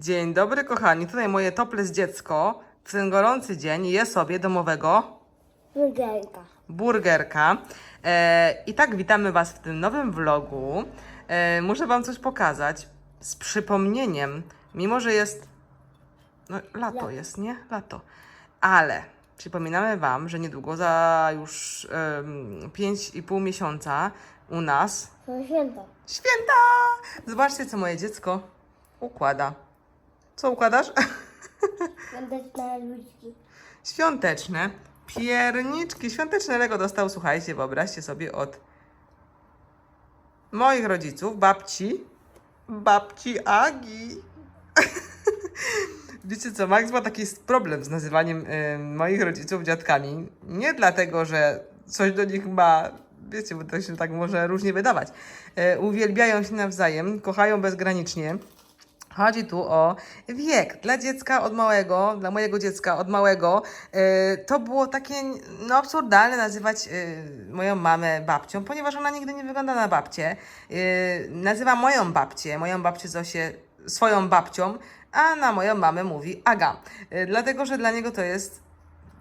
Dzień dobry, kochani. Tutaj moje topless dziecko w ten gorący dzień je sobie domowego Burgerka. burgerka. E, I tak witamy Was w tym nowym vlogu. E, muszę Wam coś pokazać z przypomnieniem, mimo że jest. No, lato Lato. jest, nie? Lato. Ale przypominamy Wam, że niedługo, za już um, 5,5 miesiąca u nas To święto. święta! Zobaczcie, co moje dziecko układa. Co układasz? Na ludzi. Świąteczne pierniczki. Świąteczne Lego dostał, słuchajcie, wyobraźcie sobie, od moich rodziców, babci, babci Agi. Wiecie co, Max ma taki problem z nazywaniem y, moich rodziców dziadkami. Nie dlatego, że coś do nich ma, wiecie, bo to się tak może różnie wydawać. Y, uwielbiają się nawzajem, kochają bezgranicznie. Chodzi tu o wiek. Dla dziecka od małego, dla mojego dziecka od małego, y, to było takie no, absurdalne nazywać y, moją mamę babcią, ponieważ ona nigdy nie wygląda na babcię. Y, nazywa moją babcię, moją babcię Zosię swoją babcią, a na moją mamę mówi Aga. Dlatego, że dla niego to jest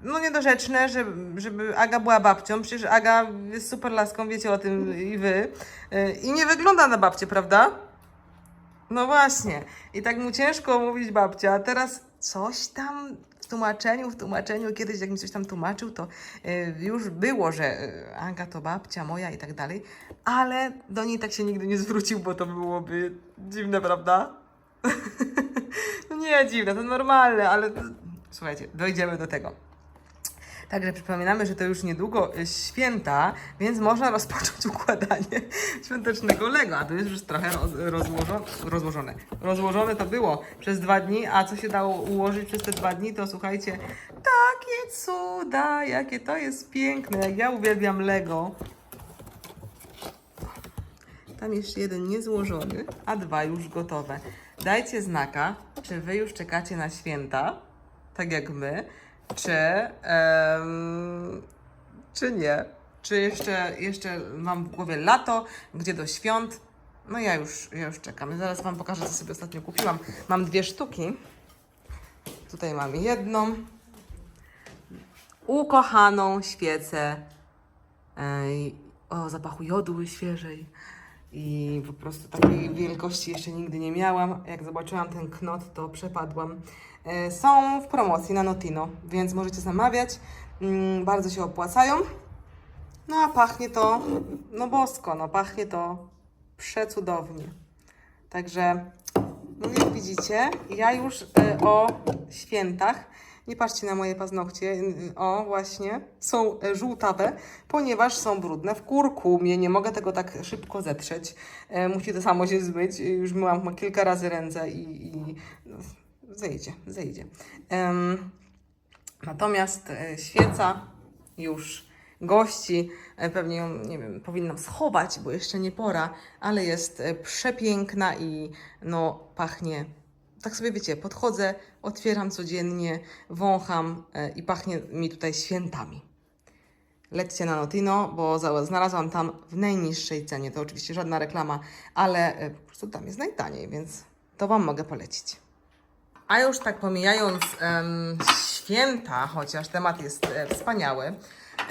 no niedorzeczne, żeby, żeby Aga była babcią. Przecież Aga jest super laską, wiecie o tym i wy. I nie wygląda na babcię, prawda? No właśnie. I tak mu ciężko mówić babcia, a teraz coś tam w tłumaczeniu, w tłumaczeniu, kiedyś jak mi coś tam tłumaczył, to y, już było, że y, Aga to babcia moja i tak dalej, ale do niej tak się nigdy nie zwrócił, bo to byłoby dziwne, prawda? no nie dziwne, to normalne, ale to... słuchajcie, dojdziemy do tego. Także przypominamy, że to już niedługo y, święta, więc można rozpocząć układanie świątecznego Lego. A to jest już trochę roz, rozłożone, rozłożone. Rozłożone to było przez dwa dni, a co się dało ułożyć przez te dwa dni, to słuchajcie, takie cuda, jakie to jest piękne. Jak ja uwielbiam Lego. Tam jeszcze jeden niezłożony, a dwa już gotowe. Dajcie znaka, czy wy już czekacie na święta, tak jak my, czy, em, czy nie. Czy jeszcze, jeszcze mam w głowie lato, gdzie do świąt. No ja już, ja już czekam. Zaraz wam pokażę, co sobie ostatnio kupiłam. Mam dwie sztuki. Tutaj mam jedną. Ukochaną świecę Ej, o zapachu jodu świeżej. I po prostu takiej wielkości jeszcze nigdy nie miałam. Jak zobaczyłam ten knot, to przepadłam. E, Są w promocji na Notino, więc możecie zamawiać. Mm, Bardzo się opłacają. No a pachnie to, no bosko, no pachnie to przecudownie. Także, no jak widzicie, ja już e, o świętach, nie patrzcie na moje paznokcie, o właśnie, są e, żółtawe, ponieważ są brudne w kurkumie, nie mogę tego tak szybko zetrzeć. Musi to samo się zmyć, już myłam kilka razy ręce i, i no, zejdzie, zejdzie. Natomiast e, świeca już gości, e, pewnie ją, nie wiem, powinnam schować, bo jeszcze nie pora, ale jest e, przepiękna i no pachnie, tak sobie wiecie, podchodzę, otwieram codziennie, wącham i pachnie mi tutaj świętami. Lećcie na Notino, bo znalazłam tam w najniższej cenie. To oczywiście żadna reklama, ale po prostu tam jest najtaniej, więc to Wam mogę polecić. A już tak pomijając em, święta, chociaż temat jest e, wspaniały,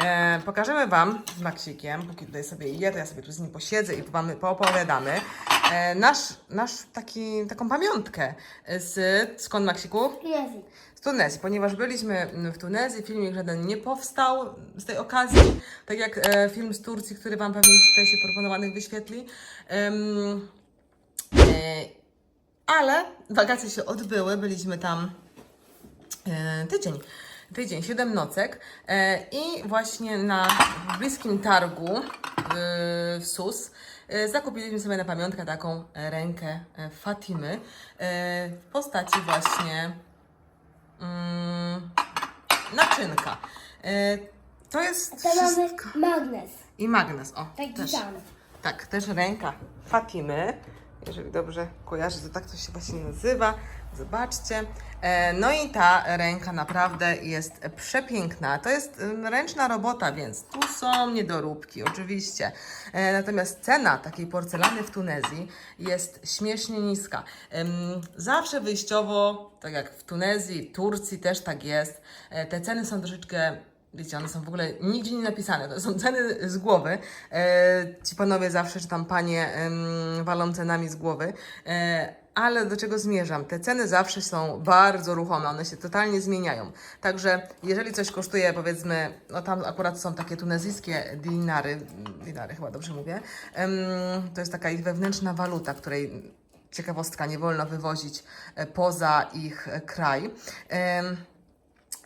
e, pokażemy Wam z Maksikiem, póki tutaj sobie je, to ja sobie tu z nim posiedzę i Wam poopowiadamy, e, nasz, nasz taki, taką pamiątkę z, skąd Maksiku? Jezu. Z Tunezji, ponieważ byliśmy w Tunezji, filmik żaden nie powstał z tej okazji, tak jak e, film z Turcji, który Wam pewnie tutaj się proponowanych wyświetli. Em, e, ale wakacje się odbyły, byliśmy tam e, tydzień, tydzień, siedem nocek e, i właśnie na bliskim targu e, w Sus zakupiliśmy sobie na pamiątkę taką rękę Fatimy w postaci właśnie mm, naczynka. To jest To wszystko. magnes. I magnes, o. Taki też. Tak, też ręka Fatimy. Jeżeli dobrze kojarzę, to tak to się właśnie nazywa. Zobaczcie. E, No i ta ręka naprawdę jest przepiękna. To jest em, ręczna robota, więc tu są niedoróbki, oczywiście. E, Natomiast cena takiej porcelany w Tunezji jest śmiesznie niska. Zawsze wyjściowo, tak jak w Tunezji, Turcji też tak jest, e, te ceny są troszeczkę Wiecie, one są w ogóle nigdzie nie napisane. To są ceny z głowy. E, ci panowie zawsze, czy tam panie, em, walą cenami z głowy. E, ale do czego zmierzam? Te ceny zawsze są bardzo ruchome, one się totalnie zmieniają. Także jeżeli coś kosztuje, powiedzmy, no tam akurat są takie tunezyjskie dinary, dinary chyba dobrze mówię, em, to jest taka ich wewnętrzna waluta, której ciekawostka nie wolno wywozić e, poza ich e, kraj.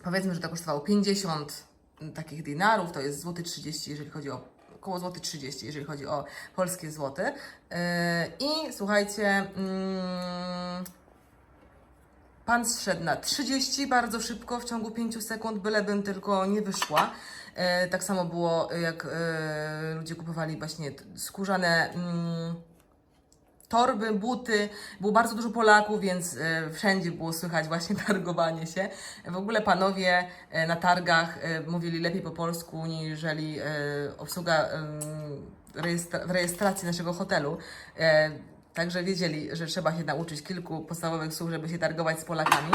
Powiedzmy, że to kosztowało 50 takich dinarów, to jest złoty 30, jeżeli chodzi o około złoty 30, jeżeli chodzi o polskie złoty. Yy, I słuchajcie, mm, pan zszedł na 30 bardzo szybko, w ciągu 5 sekund, bylebym tylko nie wyszła. Yy, tak samo było, jak yy, ludzie kupowali właśnie skórzane. Torby, buty. Było bardzo dużo Polaków, więc e, wszędzie było słychać właśnie targowanie się. W ogóle panowie e, na targach e, mówili lepiej po polsku, niżeli obsługa w rejestracji naszego hotelu. Także wiedzieli, że trzeba się nauczyć kilku podstawowych słów, żeby się targować z Polakami.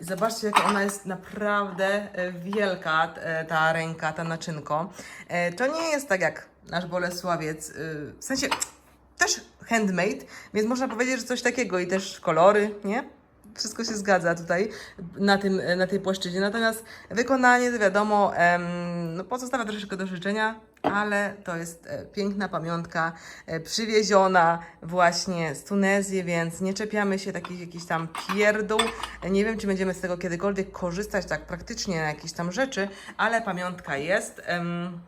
Zobaczcie, jaka ona jest naprawdę wielka, ta ręka, ta naczynko. To nie jest tak jak nasz Bolesławiec, w sensie też handmade, więc można powiedzieć, że coś takiego i też kolory, nie? Wszystko się zgadza tutaj na, tym, na tej płaszczyźnie. Natomiast wykonanie, to wiadomo, em, no, pozostawia troszeczkę do życzenia, ale to jest e, piękna pamiątka, e, przywieziona właśnie z Tunezji, więc nie czepiamy się takich jakichś tam pierdół. Nie wiem, czy będziemy z tego kiedykolwiek korzystać tak praktycznie na jakieś tam rzeczy, ale pamiątka jest. Em,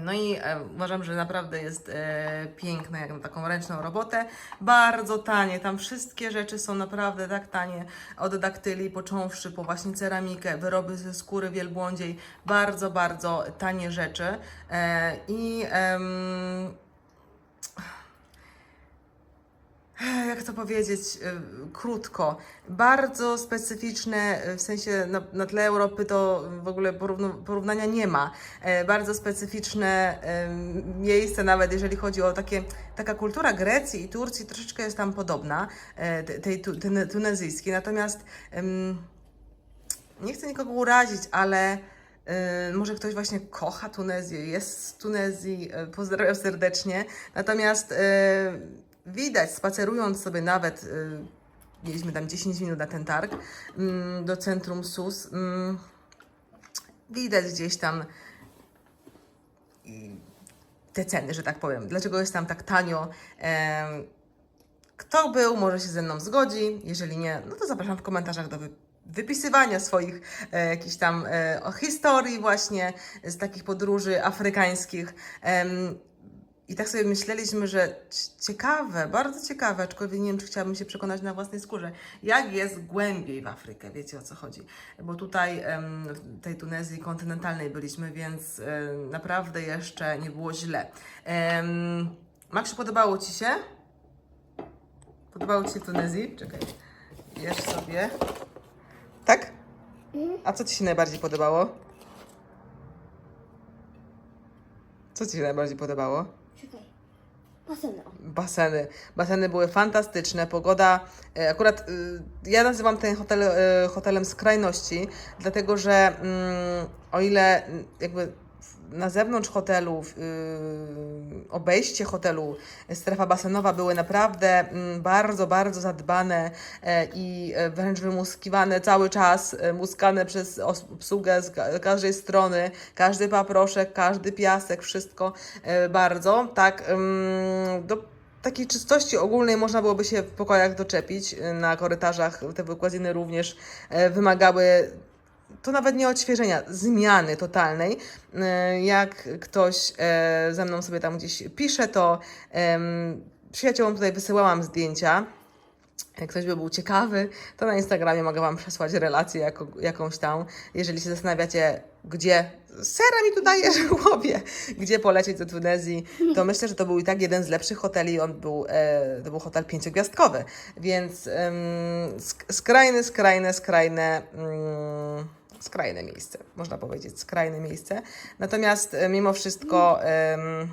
no i e, uważam, że naprawdę jest e, piękna, jak na taką ręczną robotę. Bardzo tanie, tam wszystkie rzeczy są naprawdę tak tanie. Od daktyli, począwszy po właśnie ceramikę, wyroby ze skóry wielbłądziej. Bardzo, bardzo tanie rzeczy. E, I em, jak to powiedzieć y, krótko, bardzo specyficzne, y, w sensie na, na tle Europy to w ogóle porównania nie ma. E, bardzo specyficzne em, miejsce, nawet jeżeli chodzi o takie, taka kultura Grecji i Turcji, troszeczkę jest tam podobna, e, te- tej tu, tune- tunezyjskiej. Natomiast nie chcę nikogo urazić, ale y, może ktoś właśnie kocha Tunezję, jest z Tunezji, y, pozdrawiam serdecznie. Natomiast y, widać, spacerując sobie nawet, y, mieliśmy tam 10 minut na ten targ, mm, do centrum SUS, mm, widać gdzieś tam i te ceny, że tak powiem. Dlaczego jest tam tak tanio? Kto był, może się ze mną zgodzi. Jeżeli nie, no to zapraszam w komentarzach do wy wypisywania swoich e, jakichś tam e, historii właśnie z takich podróży afrykańskich. Em, I tak sobie myśleliśmy, że ciekawe, bardzo ciekawe, aczkolwiek nie wiem, czy chciałabym się przekonać na własnej skórze, jak jest głębiej w Afrykę, wiecie o co chodzi. Bo tutaj w tej Tunezji kontynentalnej byliśmy, więc naprawdę jeszcze nie było źle. Maksiu, podobało Ci się? Podobało Ci się Tunezji? Czekaj, jesz sobie. Tak? A co Ci się najbardziej podobało? Co Ci się najbardziej podobało? Czekaj. Baseno. Baseny. Baseny były fantastyczne. Pogoda. e, Akurat y, ja nazywam ten hotel e, hotelem skrajności, dlatego że mm, o ile jakby na zewnątrz hotelu, y, obejście hotelu, strefa basenowa były naprawdę mm, bardzo, bardzo zadbane e, i e, wręcz wymuskiwane cały czas, e, muskane przez obsługę z ka- każdej strony, każdy paproszek, każdy piasek, wszystko bardzo, tak, ym, do takiej czystości ogólnej można byłoby się w pokojach doczepić, y, na korytarzach te wykładziny również wymagały to nawet nie odświeżenia, zmiany totalnej. E, Jak ktoś e, ze mną sobie tam gdzieś pisze, to przyjaciołom tutaj wysyłałam zdjęcia. Jak ktoś by był ciekawy, to na Instagramie mogę Wam przesłać relację jako, jakąś tam. Jeżeli się zastanawiacie, gdzie sera mi tu dajesz w głowie, gdzie polecieć do Tunezji, to myślę, że to był i tak jeden z lepszych hoteli. On był, e, to był hotel pięciogwiazdkowy, więc skrajne, skrajne, skrajne. Skrajne miejsce, można powiedzieć, skrajne miejsce. Natomiast e, mimo wszystko em,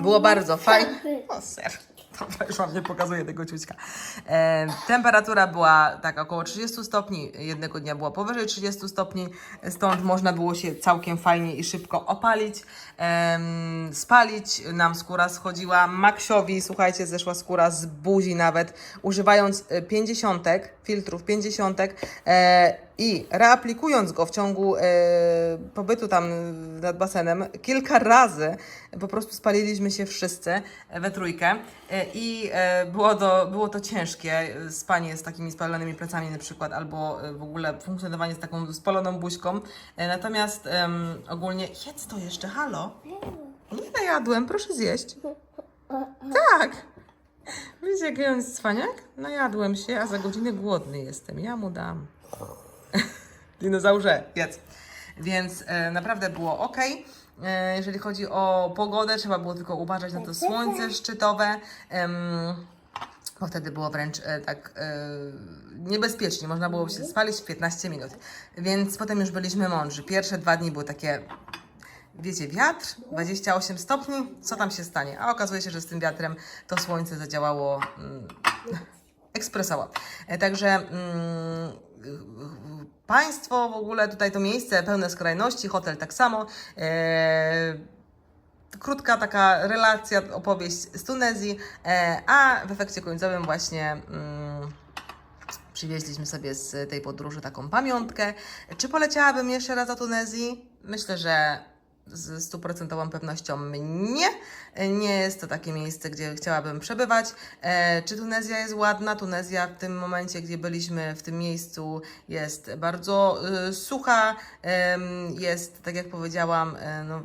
było bardzo fajnie. O, ser. Dobra, już wam nie pokazuję tego ciućka. E, temperatura była tak około 30 stopni, jednego dnia była powyżej 30 stopni, stąd można było się całkiem fajnie i szybko opalić, spalić. Nam skóra schodziła. Maksiowi, słuchajcie, zeszła skóra z buzi nawet, używając e, 50, filtrów 50 e, i reaplikując go w ciągu e, pobytu tam nad basenem kilka razy, po prostu spaliliśmy się wszyscy we trójkę i było to, było to ciężkie, spanie z takimi spalonymi plecami na przykład, albo w ogóle funkcjonowanie z taką spaloną buźką. Natomiast ogólnie, jedz to jeszcze, halo? Nie najadłem, proszę zjeść. Tak. Wiecie, jaki on jest cwaniak? Najadłem się, a za godzinę głodny jestem. Ja mu dam. Dinozaurze, jedz. Więc e, naprawdę było ok. E, jeżeli chodzi o pogodę, trzeba było tylko uważać na to słońce szczytowe. Bo wtedy było wręcz e, tak e, niebezpiecznie, można było się spalić w 15 minut. Więc potem już byliśmy mądrzy. Pierwsze dwa dni były takie wiecie, wiatr, 28 stopni, co tam się stanie? A okazuje się, że z tym wiatrem to słońce zadziałało mm, ekspresowo. E, Także mm, państwo w ogóle, tutaj to miejsce pełne skrajności, hotel tak samo. E, krótka taka relacja, opowieść z Tunezji, e, a w efekcie końcowym właśnie mm, przywieźliśmy sobie z tej podróży taką pamiątkę. Czy poleciałabym jeszcze raz do Tunezji? Myślę, że z stuprocentową pewnością nie. Nie jest to takie miejsce, gdzie chciałabym przebywać. E, czy Tunezja jest ładna? Tunezja w tym momencie, gdzie byliśmy w tym miejscu, jest bardzo y, sucha. Em, jest, tak jak powiedziałam, e, no,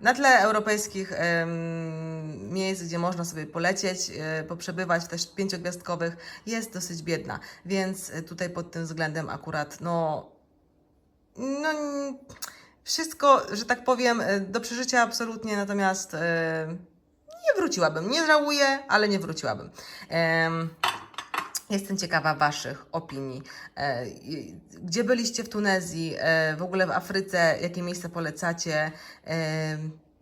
na tle europejskich em, miejsc, gdzie można sobie polecieć, e, poprzebywać, też pięciogwiazdkowych, jest dosyć biedna. Więc e, tutaj pod tym względem akurat, no, no wszystko, że tak powiem, e, do przeżycia absolutnie, natomiast e, nie wróciłabym. Nie żałuję, ale nie wróciłabym. Em, Jestem ciekawa Waszych opinii. E, Gdzie byliście w Tunezji, w ogóle w Afryce, jakie miejsca polecacie?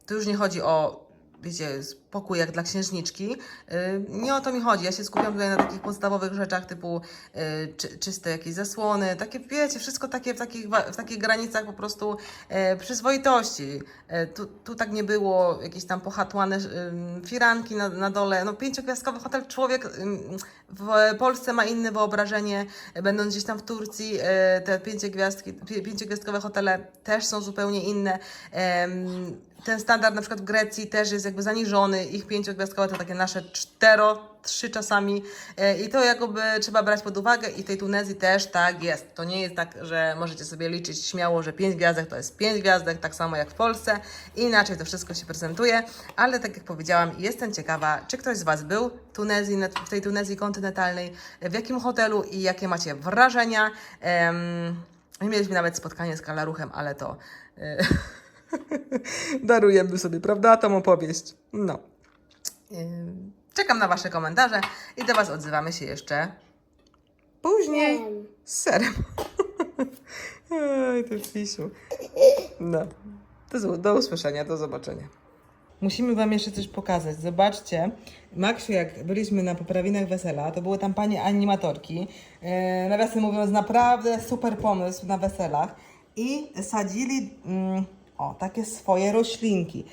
To już nie chodzi o, wiecie, spokój jak dla księżniczki. E, Nie o to mi chodzi. Ja się skupiam tutaj na takich podstawowych rzeczach typu e, czy, czyste jakieś zasłony, takie, wiecie, wszystko takie w takich, w takich granicach po prostu e, przyzwoitości. Tu, tu tak nie było, jakieś tam pohatłane firanki na, na dole. No pięciogwiazdkowy hotel, człowiek w Polsce ma inne wyobrażenie, będąc gdzieś tam w Turcji, te pięciogwiazdki, pi- pięciogwiazdkowe hotele też są zupełnie inne. Ten standard na przykład w Grecji też jest jakby zaniżony, ich pięciogwiazdkowe to takie nasze cztero, trzy czasami E, i to jakoby trzeba brać pod uwagę i w tej Tunezji też tak jest. To nie jest tak, że możecie sobie liczyć śmiało, że pięć gwiazdek to jest pięć gwiazdek, tak samo jak w Polsce. Inaczej to wszystko się prezentuje, ale tak jak powiedziałam, jestem ciekawa, czy ktoś z Was był w Tunezji, w tej Tunezji kontynentalnej, w jakim hotelu i jakie macie wrażenia. Mieliśmy nawet spotkanie z kalaruchem, ale to e, darujemy sobie, prawda, tą opowieść. No. Ym, Czekam na Wasze komentarze i do Was odzywamy się jeszcze później. Z serem. Oj, ty pisiu. No. Do, do usłyszenia, do zobaczenia. Musimy Wam jeszcze coś pokazać. Zobaczcie, Maksiu, jak byliśmy na poprawinach wesela, to były tam panie animatorki. E, nawiasem mówiąc, naprawdę super pomysł na weselach. I sadzili mm, o, takie swoje roślinki.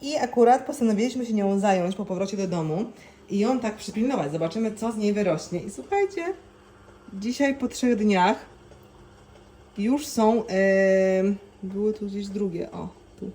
I akurat postanowiliśmy się nią zająć po powrocie do domu i ją tak przypilnować. Zobaczymy, co z niej wyrośnie. I słuchajcie, dzisiaj po trzech dniach już są. em, było tu gdzieś drugie, o, tu.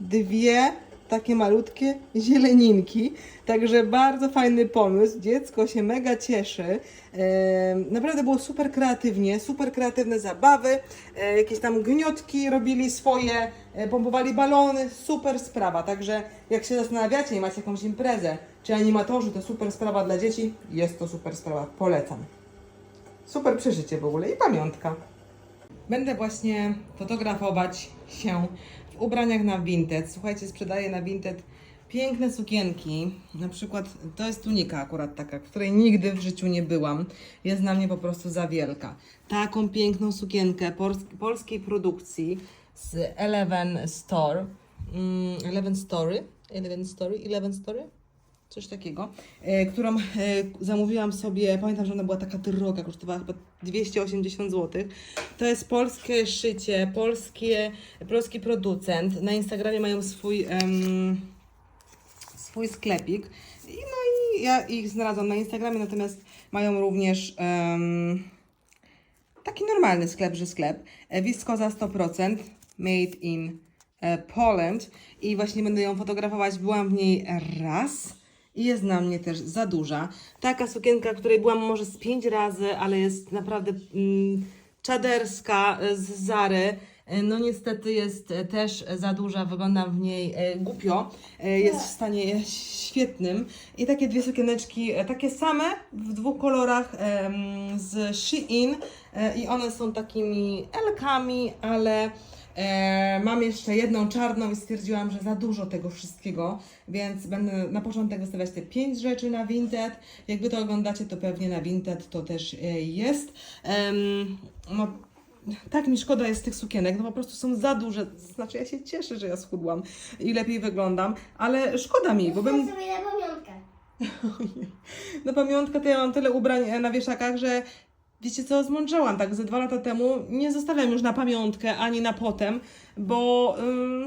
Dwie takie malutkie zieleninki. Także bardzo fajny pomysł. Dziecko się mega cieszy. Em, naprawdę było super kreatywnie, super kreatywne zabawy. E, jakieś tam gniotki robili swoje, e, pompowali balony. Super sprawa. Także jak się zastanawiacie i macie jakąś imprezę, czy animatorzy to super sprawa dla dzieci, jest to super sprawa. Polecam. Super przeżycie w ogóle i pamiątka. Będę właśnie fotografować się ubraniach na Vinted. Słuchajcie, sprzedaję na Vinted piękne sukienki. Na przykład to jest tunika akurat taka, w której nigdy w życiu nie byłam. Jest na mnie po prostu za wielka. Taką piękną sukienkę pols- polskiej produkcji z Eleven Store. Mm, Eleven Story. Eleven Story? Eleven Story? Coś takiego, e, którą e, zamówiłam sobie, pamiętam, że ona była taka droga, kosztowała chyba 280 zł. To jest polskie szycie, polskie, polski producent. Na Instagramie mają swój, em, swój sklepik. I, no i ja ich znalazłam na Instagramie, natomiast mają również em, taki normalny sklep, że sklep. E, Wiskoza 100%, made in Poland. I właśnie będę ją fotografować. Byłam w niej raz jest na mnie też za duża. Taka sukienka, której byłam może z pięć razy, ale jest naprawdę mm, czaderska e, z Zary. E, No niestety jest e, też za duża, wyglądam w niej głupio. Jest w stanie świetnym. I takie dwie sukieneczki, takie same w dwóch kolorach z Shein i one są takimi elkami, ale e, mam jeszcze jedną czarną i stwierdziłam, że za dużo tego wszystkiego, więc będę na początek wystawiać te pięć rzeczy na Vinted. Jak Wy to oglądacie, to pewnie na Vinted to też e, jest. No, tak mi szkoda jest tych sukienek, no po prostu są za duże. Znaczy ja się cieszę, że ja schudłam i lepiej wyglądam, ale szkoda mi, bo bym... sobie na pamiątkę. Na pamiątkę to ja mam tyle ubrań e, na wieszakach, że wiecie co, zmądrzałam tak ze dwa lata temu. Nie zostawiam już na pamiątkę ani na potem, bo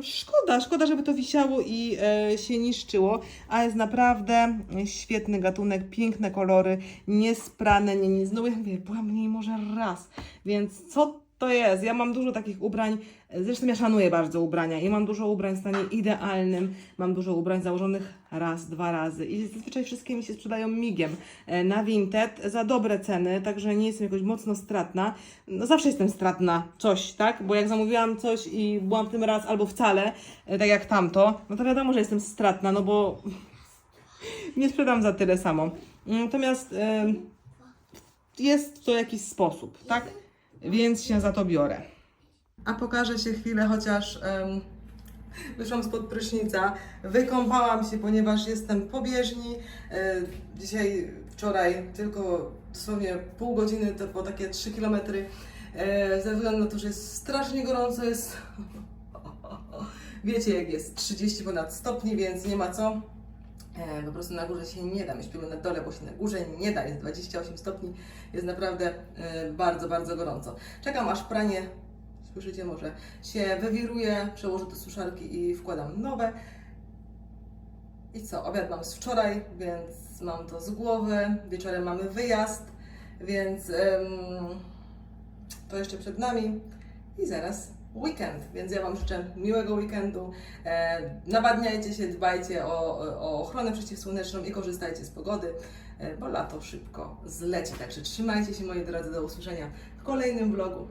szkoda, szkoda, żeby to wisiało i e, się niszczyło, a jest naprawdę świetny gatunek, piękne kolory, niesprane, nie nic. No ja mówię, byłam w niej może raz, więc co to jest? Ja mam dużo takich ubrań, zresztą ja szanuję bardzo ubrania i mam dużo ubrań w stanie idealnym, mam dużo ubrań założonych raz, dwa razy i zazwyczaj wszystkie mi się sprzedają migiem e, na Vinted za dobre ceny, także nie jestem jakoś mocno stratna. No zawsze jestem stratna coś, tak? Bo jak zamówiłam coś i byłam tym raz albo wcale, e, tak jak tamto, no to wiadomo, że jestem stratna, no bo nie sprzedam za tyle samo. Natomiast jest to jakiś sposób, tak? Więc się za to biorę. A pokażę się chwilę, chociaż em, wyszłam spod prysznica, wykąpałam się, ponieważ jestem po bieżni. E, dzisiaj, wczoraj tylko dosłownie pół godziny, to było takie 3 km. E, ze względu na to, że jest strasznie gorąco, jest wiecie jak jest, 30 ponad stopni, więc nie ma co. E, po prostu na górze się nie da. My śpimy na dole, bo się na górze nie da. Jest 28 stopni. Jest naprawdę e, bardzo, bardzo gorąco. Czekam aż pranie, słyszycie może, się wywiruje, przełożę do suszarki i wkładam nowe. I co? Obiad mam z wczoraj, więc mam to z głowy. Wieczorem mamy wyjazd, więc to jeszcze przed nami. I zaraz weekend, więc ja Wam życzę miłego weekendu. E, nawadniajcie się, dbajcie o, o ochronę przeciwsłoneczną i korzystajcie z pogody, e, bo lato szybko zleci. Także trzymajcie się moi drodzy, do usłyszenia w kolejnym vlogu.